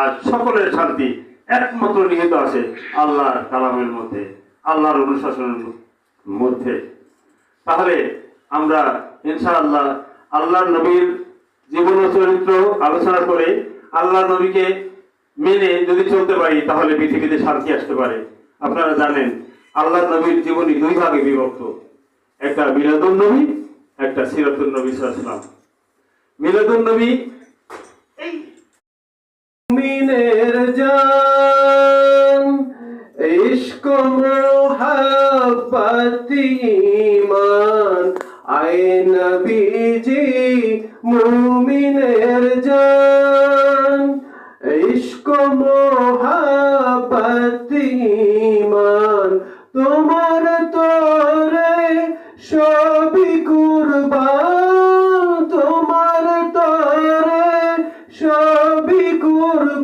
আর সকলের শান্তি একমাত্র নিহিত আছে আল্লাহর কালামের মধ্যে, আল্লাহর অনুশাসনের মধ্যে। তাহলে আমরা ইনশাআল্লাহ আল্লাহর নবীর জীবন চরিত্র আলোচনা করে আল্লাহ নবীকে মেনে যদি চলতে পারি, তাহলে পৃথিবীতে শান্তি আসতে পারে। আপনারা জানেন আল্লাহ নবীর জীবনী দুই ভাগে বিভক্ত। একটা মিলাদুন নবী, একটা সিরাতুন নবী সাল্লাম মিলাদুন নবী মিনের জান ইশক মোহাব্বত ঈমান। আয় নবীজি মুমিনের জান ইশক মোহাব্বত ঈমান।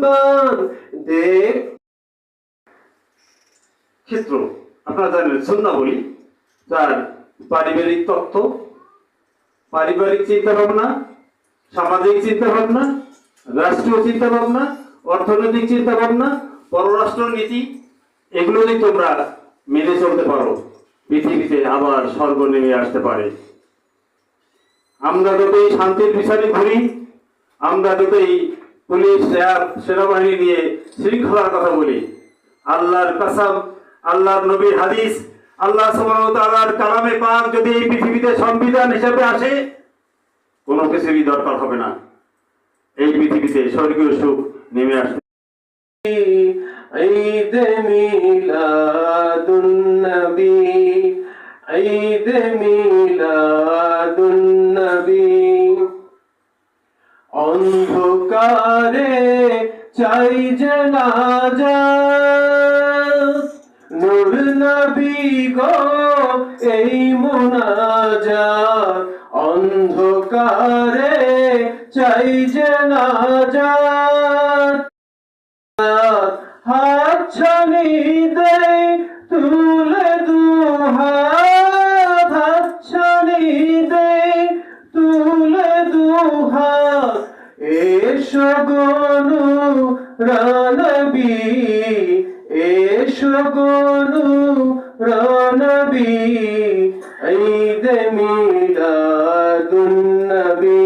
কুরবান দেখ। ক্ষেত্র, আপনারা জানেন, সন্না বলি, যার পারিবারিক তত্ত্ব, পারিবারিক চিন্তা ভাবনা সামাজিক চিন্তা ভাবনা রাষ্ট্রীয় চিন্তা ভাবনা অর্থনৈতিক চিন্তা ভাবনা পররাষ্ট্র নীতি এগুলো যদি তোমরা মেনে চলতে পারো। পৃথিবীতে আবার স্বর্গ নেমে আসতে পারে। আমরা যতই শান্তির পিছনে ঘুরি, আমরা যতই পুলিশ সেনাবাহিনী নিয়ে শৃঙ্খলার কথা বলি। আল্লাহর কাসাম, আল্লাহর নবীর হাদিস, আল্লাহ তাআলার কালামে পাক যদি এই পৃথিবীতে সংবিধান হিসেবে আসে, কোনো কিছুরই দরকার হবে না। এই পৃথিবীতে স্বর্গীয় সুখ নেমে আসবে। ঈদ মিলাদুন নবী ঈদ মিলাদুন অন্ধকারে চাই জানাজা নূর নবী গো এই মুনাজা অন্ধকারে চাই জানাজা হাত ছানি দে এসো গনু রনবি এসো গনু রনবি ঈদ মিলাদুন নবী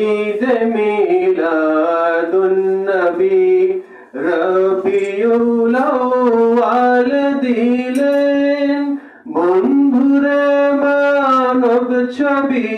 ঈদ মিলাদুন নবী রবিউল আল দিলেন, বন্ধুরে মানব ছবি।